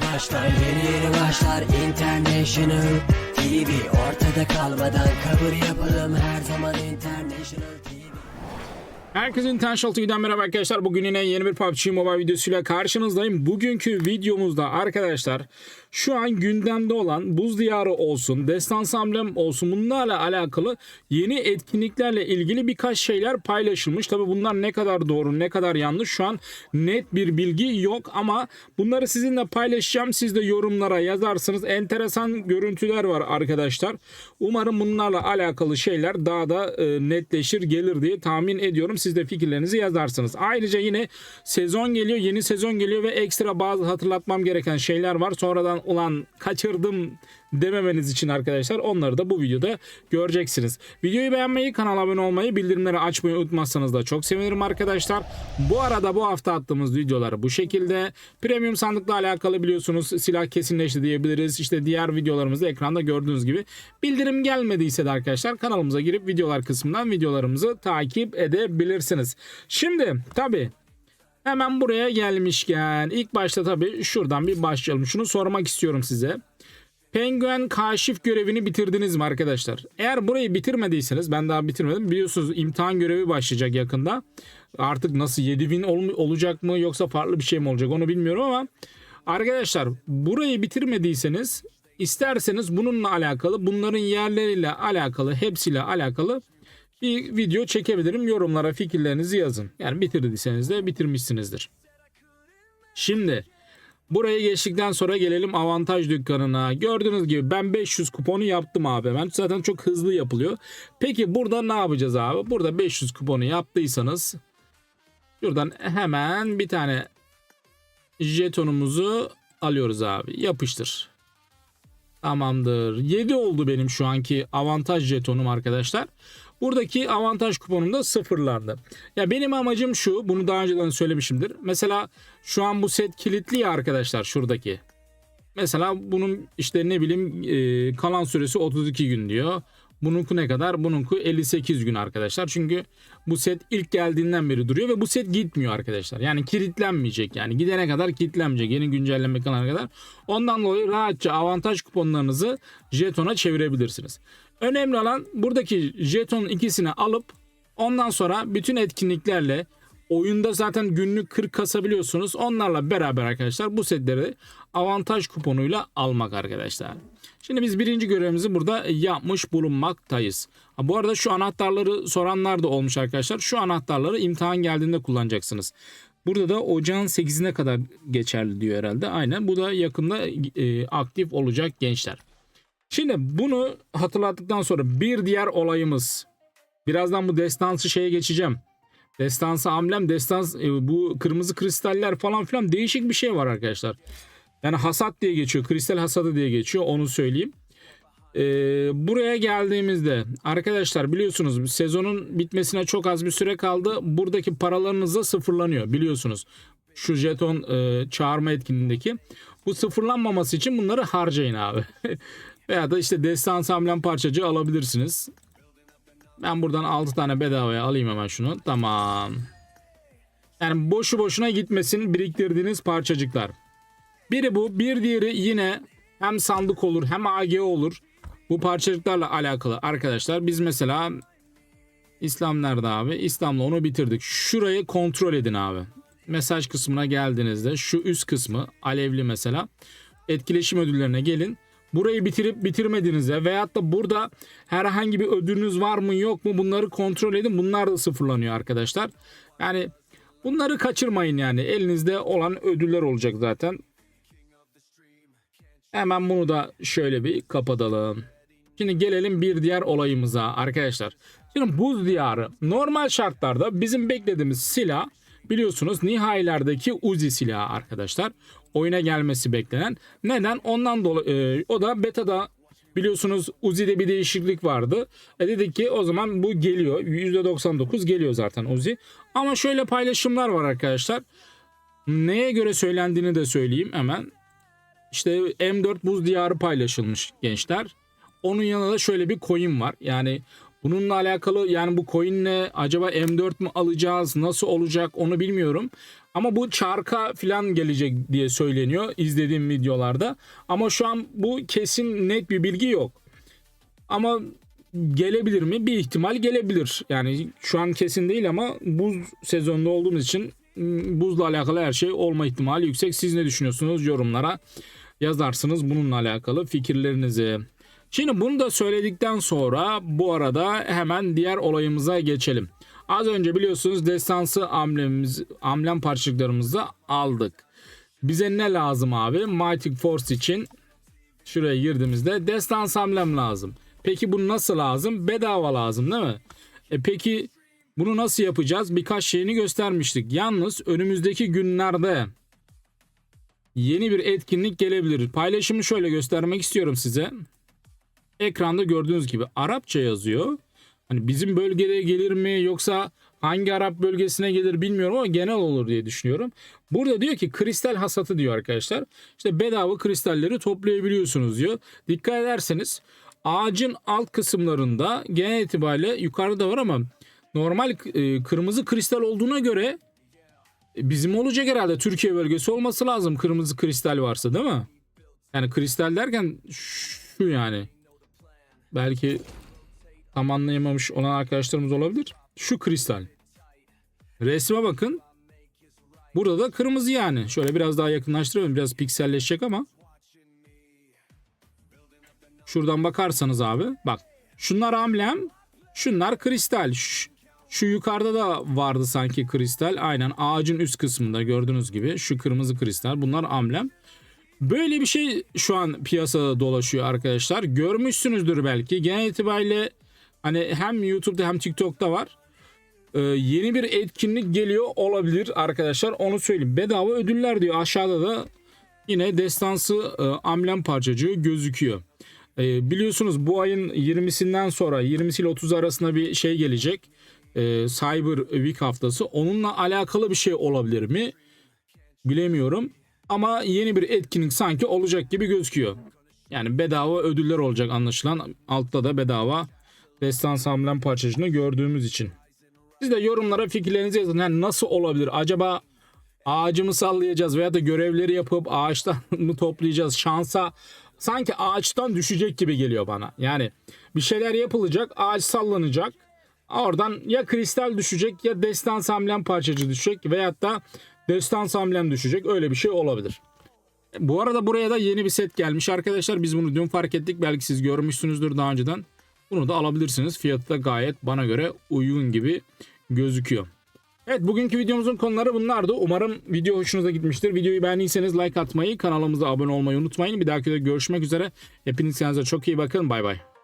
başlar Yeni yeni başlar. International TV Ortada kalmadan kabul yapalım. Her zaman International TV Herkese International TV'den merhaba arkadaşlar. Bugün yine yeni bir PUBG Mobile videosuyla karşınızdayım. Bugünkü videomuzda arkadaşlar şu an gündemde olan Buz Diyarı olsun, Destans Amblem olsun bunlarla alakalı yeni etkinliklerle ilgili birkaç şeyler paylaşılmış. Tabi bunlar ne kadar doğru ne kadar yanlış şu an net bir bilgi yok ama bunları sizinle paylaşacağım. Siz de yorumlara yazarsınız. Enteresan görüntüler var arkadaşlar. Umarım bunlarla alakalı şeyler daha da e, netleşir gelir diye tahmin ediyorum. Siz de fikirlerinizi yazarsınız. Ayrıca yine sezon geliyor, yeni sezon geliyor ve ekstra bazı hatırlatmam gereken şeyler var. Sonradan ulan kaçırdım dememeniz için arkadaşlar onları da bu videoda göreceksiniz. Videoyu beğenmeyi, kanala abone olmayı, bildirimleri açmayı unutmazsanız da çok sevinirim arkadaşlar. Bu arada bu hafta attığımız videolar bu şekilde. Premium sandıkla alakalı biliyorsunuz silah kesinleşti diyebiliriz. İşte diğer videolarımızda ekranda gördüğünüz gibi. Bildirim gelmediyse de arkadaşlar kanalımıza girip videolar kısmından videolarımızı takip edebilirsiniz. Şimdi tabi Hemen buraya gelmişken ilk başta tabii şuradan bir başlayalım. Şunu sormak istiyorum size. Penguen kaşif görevini bitirdiniz mi arkadaşlar? Eğer burayı bitirmediyseniz ben daha bitirmedim. Biliyorsunuz imtihan görevi başlayacak yakında. Artık nasıl 7000 ol- olacak mı yoksa farklı bir şey mi olacak onu bilmiyorum ama arkadaşlar burayı bitirmediyseniz isterseniz bununla alakalı bunların yerleriyle alakalı hepsiyle alakalı bir video çekebilirim. Yorumlara fikirlerinizi yazın. Yani bitirdiyseniz de bitirmişsinizdir. Şimdi buraya geçtikten sonra gelelim avantaj dükkanına. Gördüğünüz gibi ben 500 kuponu yaptım abi. Ben zaten çok hızlı yapılıyor. Peki burada ne yapacağız abi? Burada 500 kuponu yaptıysanız şuradan hemen bir tane jetonumuzu alıyoruz abi. Yapıştır. Tamamdır. 7 oldu benim şu anki avantaj jetonum arkadaşlar. Buradaki avantaj kuponum da sıfırlandı. Ya benim amacım şu. Bunu daha önceden söylemişimdir. Mesela şu an bu set kilitli ya arkadaşlar şuradaki. Mesela bunun işte ne bileyim e, kalan süresi 32 gün diyor. Bununku ne kadar? Bununku 58 gün arkadaşlar. Çünkü bu set ilk geldiğinden beri duruyor ve bu set gitmiyor arkadaşlar. Yani kilitlenmeyecek. Yani gidene kadar kilitlenmeyecek. Yeni güncelleme kalana kadar. Ondan dolayı rahatça avantaj kuponlarınızı jetona çevirebilirsiniz. Önemli olan buradaki jetonun ikisini alıp ondan sonra bütün etkinliklerle oyunda zaten günlük 40 kasabiliyorsunuz. Onlarla beraber arkadaşlar bu setleri avantaj kuponuyla almak arkadaşlar. Şimdi biz birinci görevimizi burada yapmış bulunmaktayız. Ha, bu arada şu anahtarları soranlar da olmuş arkadaşlar. Şu anahtarları imtihan geldiğinde kullanacaksınız. Burada da ocağın 8'ine kadar geçerli diyor herhalde. Aynen bu da yakında e, aktif olacak gençler. Şimdi bunu hatırlattıktan sonra bir diğer olayımız. Birazdan bu destansı şeye geçeceğim. Destansı amblem, destans e, bu kırmızı kristaller falan filan değişik bir şey var arkadaşlar. Yani hasat diye geçiyor. Kristal hasadı diye geçiyor. Onu söyleyeyim. Ee, buraya geldiğimizde arkadaşlar biliyorsunuz sezonun bitmesine çok az bir süre kaldı. Buradaki paralarınız da sıfırlanıyor biliyorsunuz. Şu jeton e, çağırma etkinliğindeki. Bu sıfırlanmaması için bunları harcayın abi. Veya da işte destans amblem parçacığı alabilirsiniz. Ben buradan 6 tane bedavaya alayım hemen şunu. Tamam. Yani boşu boşuna gitmesin biriktirdiğiniz parçacıklar. Biri bu, bir diğeri yine hem sandık olur hem AG olur. Bu parçacıklarla alakalı arkadaşlar. Biz mesela İslam nerede abi? İslam'la onu bitirdik. Şurayı kontrol edin abi. Mesaj kısmına geldiğinizde şu üst kısmı alevli mesela etkileşim ödüllerine gelin. Burayı bitirip bitirmediğinizde veyahut da burada herhangi bir ödülünüz var mı yok mu bunları kontrol edin. Bunlar da sıfırlanıyor arkadaşlar. Yani bunları kaçırmayın yani. Elinizde olan ödüller olacak zaten. Hemen bunu da şöyle bir kapatalım. Şimdi gelelim bir diğer olayımıza arkadaşlar. Şimdi buz diyarı normal şartlarda bizim beklediğimiz silah biliyorsunuz nihayelerdeki Uzi silahı arkadaşlar. Oyuna gelmesi beklenen. Neden? Ondan dolayı o da betada biliyorsunuz Uzi'de bir değişiklik vardı. E dedik ki o zaman bu geliyor. %99 geliyor zaten Uzi. Ama şöyle paylaşımlar var arkadaşlar. Neye göre söylendiğini de söyleyeyim hemen. İşte M4 buz diyarı paylaşılmış gençler. Onun yanında da şöyle bir coin var. Yani bununla alakalı yani bu coinle acaba M4 mü alacağız nasıl olacak onu bilmiyorum. Ama bu çarka falan gelecek diye söyleniyor izlediğim videolarda. Ama şu an bu kesin net bir bilgi yok. Ama gelebilir mi? Bir ihtimal gelebilir. Yani şu an kesin değil ama buz sezonunda olduğumuz için m, buzla alakalı her şey olma ihtimali yüksek. Siz ne düşünüyorsunuz? Yorumlara yazarsınız bununla alakalı fikirlerinizi. Şimdi bunu da söyledikten sonra bu arada hemen diğer olayımıza geçelim. Az önce biliyorsunuz destansı amblemimiz, amblem parçacıklarımızı aldık. Bize ne lazım abi? Mighty Force için şuraya girdiğimizde destans amblem lazım. Peki bu nasıl lazım? Bedava lazım değil mi? E peki bunu nasıl yapacağız? Birkaç şeyini göstermiştik. Yalnız önümüzdeki günlerde yeni bir etkinlik gelebilir. Paylaşımı şöyle göstermek istiyorum size. Ekranda gördüğünüz gibi Arapça yazıyor. Hani bizim bölgeye gelir mi yoksa hangi Arap bölgesine gelir bilmiyorum ama genel olur diye düşünüyorum. Burada diyor ki kristal hasatı diyor arkadaşlar. İşte bedava kristalleri toplayabiliyorsunuz diyor. Dikkat ederseniz ağacın alt kısımlarında genel itibariyle yukarıda var ama normal e, kırmızı kristal olduğuna göre e, bizim olacak herhalde Türkiye bölgesi olması lazım kırmızı kristal varsa değil mi? Yani kristal derken şu yani. Belki tam anlayamamış olan arkadaşlarımız olabilir. Şu kristal. Resme bakın. Burada da kırmızı yani. Şöyle biraz daha yakınlaştıralım. Biraz pikselleşecek ama. Şuradan bakarsanız abi. Bak. Şunlar amblem. Şunlar kristal. Şu, şu yukarıda da vardı sanki kristal. Aynen ağacın üst kısmında gördüğünüz gibi. Şu kırmızı kristal. Bunlar amblem. Böyle bir şey şu an piyasada dolaşıyor arkadaşlar. Görmüşsünüzdür belki. Genel itibariyle hani hem YouTube'da hem TikTok'ta var. Ee, yeni bir etkinlik geliyor olabilir arkadaşlar. Onu söyleyeyim. Bedava ödüller diyor. Aşağıda da yine destansı e, amblem parçacığı gözüküyor. Ee, biliyorsunuz bu ayın 20'sinden sonra 20 ile 30 arasında bir şey gelecek. Ee, Cyber Week haftası. Onunla alakalı bir şey olabilir mi? Bilemiyorum. Ama yeni bir etkinlik sanki olacak gibi gözüküyor. Yani bedava ödüller olacak anlaşılan. Altta da bedava Destans amblem parçacığını gördüğümüz için. Siz de yorumlara fikirlerinizi yazın. Yani nasıl olabilir? Acaba ağacı mı sallayacağız veya da görevleri yapıp ağaçtan mı toplayacağız? Şansa sanki ağaçtan düşecek gibi geliyor bana. Yani bir şeyler yapılacak, ağaç sallanacak. Oradan ya kristal düşecek ya destans amblem parçacı düşecek veyahut da destans amblem düşecek. Öyle bir şey olabilir. Bu arada buraya da yeni bir set gelmiş arkadaşlar. Biz bunu dün fark ettik. Belki siz görmüşsünüzdür daha önceden. Bunu da alabilirsiniz. Fiyatı da gayet bana göre uygun gibi gözüküyor. Evet bugünkü videomuzun konuları bunlardı. Umarım video hoşunuza gitmiştir. Videoyu beğendiyseniz like atmayı, kanalımıza abone olmayı unutmayın. Bir dahaki de görüşmek üzere. Hepiniz kendinize çok iyi bakın. Bay bay.